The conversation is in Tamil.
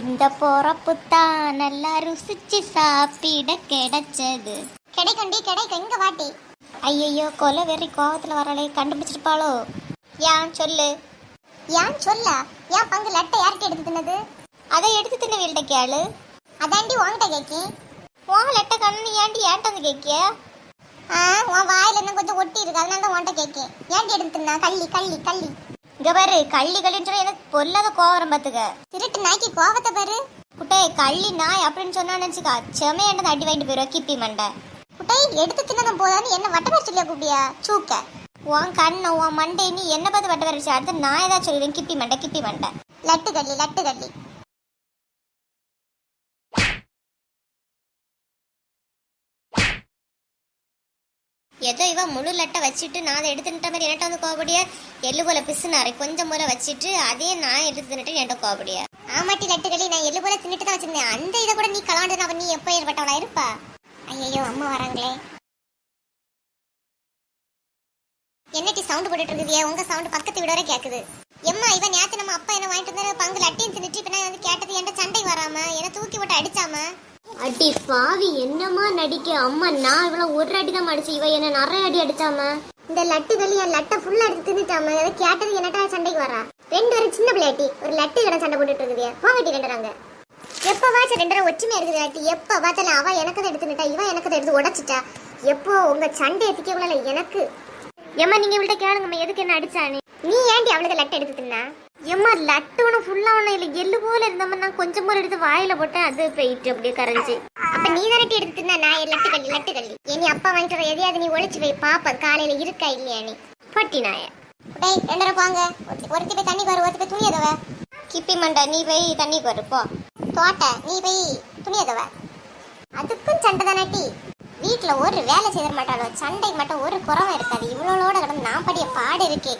இந்த பொறப்பு தான் நல்லா ருசிச்சு சாப்பிட கிடைச்சது. கிடைக்கண்டி கிடைக்கும் இங்க வாட்டி ஐயையோ கொலை வெறி கோவத்துல வரலே கண்டுபிடிச்சிருப்பாளோ? ஏன் சொல்லு? ஏன் சொல்ல? ஏன் பங்கு லட்டை யார்கிட்ட எடுத்து தின்னது? அதை எடுத்து தின்ன வீல்ட கேளு. அதாண்டி உன்கிட்ட கேக்கேன் உன் லெட்ட கண்ணு ஏன்டி ஏன்ட்ட வந்து கேக்கிய? ஆ உன் வாயில இன்னும் கொஞ்சம் ஒட்டி இருக்கு அதனால தான் உன்கிட்ட கேக்கேன். ஏன்டி எடுத்து தின்னா? கள்ளி கள்ளி கள்ளி. இங்க பாரு கள்ளி கள்ளின்னு சொன்னா எனக்கு பொல்லாத கோவரம் பாத்துக்க. திருட்டு நாய்க்கு கோவத்தை பாரு. குட்டை கள்ளி நாய் அப்படின்னு சொன்னா நினைச்சுக்கா செமையாண்ட அடி வாங்கிட்டு போயிருவா கிப்பி மண்டை. குட்டை எடுத்து தின்னதும் போதான்னு என்ன வட்ட பேர் சொல்லியா கூப்பிடியா சூக்க. உன் கண்ணு உன் மண்டை நீ என்ன பார்த்து வட்ட வரைச்சு அடுத்து நான் ஏதாவது சொல்லுவேன் கிப்பி மண்டை கிப்பி மண்டை. லட்டு கள்ளி லட்டு கள்ளி. ஏதோ இவ முழு லட்டை வச்சுட்டு நான் அதை எடுத்துட்ட மாதிரி என்கிட்ட வந்து கோபடிய எள்ளு போல பிசுனாரு கொஞ்சம் போல வச்சுட்டு அதே நான் எடுத்து தின்னுட்டு என்கிட்ட கோபடிய ஆமாட்டி லட்டு நான் எள்ளு போல தின்னுட்டு தான் வச்சிருந்தேன். அந்த இதை கூட நீ கலாண்டு அவன் நீ எப்போ ஏற்பட்டவளா? இருப்பா. ஐயோ அம்மா வராங்களே. என்னட்டி சவுண்ட் போட்டுட்டு இருக்குது உங்க சவுண்ட் பக்கத்து வீடு வரை கேக்குது. எம்மா இவன் நேத்து நம்ம அப்பா என்ன வாங்கிட்டு வந்து பங்கு லட்டையும் தின்னுட்டு இப்ப நான் வந்து கேட்டது என்கிட்ட சண்டை வராம? என்ன தூக்கி விட்டு அடிச்சாமா? அடி பாவி என்னமா நடிக்க? அம்மா நான் இவ்வளவு ஒரு அடி தான் அடிச்சு இவ என்ன நிறைய அடி அடிச்சாம இந்த லட்டு வெளிய என் லட்டை ஃபுல்லா எடுத்து தின்னுட்டாம அதை கேட்டது என்னட்டா சண்டைக்கு வரா? ரெண்டு பேரும் சின்ன பிள்ளையாட்டி ஒரு லட்டு கடை சண்டை போட்டுட்டு இருக்குது போகட்டி ரெண்டுறாங்க எப்போ வாச்ச ரெண்டு பேரும் ஒற்றுமையா இருக்குது லாட்டி எப்ப பார்த்தாலும் அவ எனக்கு தான் எடுத்துனுட்டா இவன் எனக்கு தான் எடுத்து உடச்சிட்டா? எப்போ உங்க சண்டை எத்திக்கக்குள்ள எனக்கு? ஏம்மா நீங்க இவள்கிட்ட கேளுங்கம்மா எதுக்கு என்ன அடிச்சானே நீ ஏன்டி அவளுக்கு லட்டு எடுத்து தின்னா? ஏம்மா லட்டு ஒன்று ஃபுல்லா ஒன்றும் இல்லை. எள்ளு போல இருந்தம்மா நான் கொஞ்சம் போல எடுத்து வாயில போட்டேன். அது போயிட்டு அப்படியே கரைஞ்சி. அப்ப நீ தானே எடுத்து தின்னா? நான் லட்டு கள்ளி லட்டு கள்ளி இனி அப்பா வாங்கிட்டு வர எதையாவது நீ ஒளிச்சு வை. பாப்ப காலையில இருக்கா இல்லையா நீ? பட்டி நாய. டேய் ரெண்டரை போங்க. ஒருத்தி போய் தண்ணி பாரு ஒருத்தி போய் துணி எதவ? கிப்பி மண்டை நீ போய் தண்ணி பாரு போ. தோட்ட நீ போய் துணி எதவ? அதுக்கும் சண்டை தானே வீட்டுல ஒரு வேலை செய்ய மாட்டாளோ? சண்டை மட்டும் ஒரு குறவும் இருக்காது. இவ்வளோட கிடந்து நான் படிய பாடு இருக்கே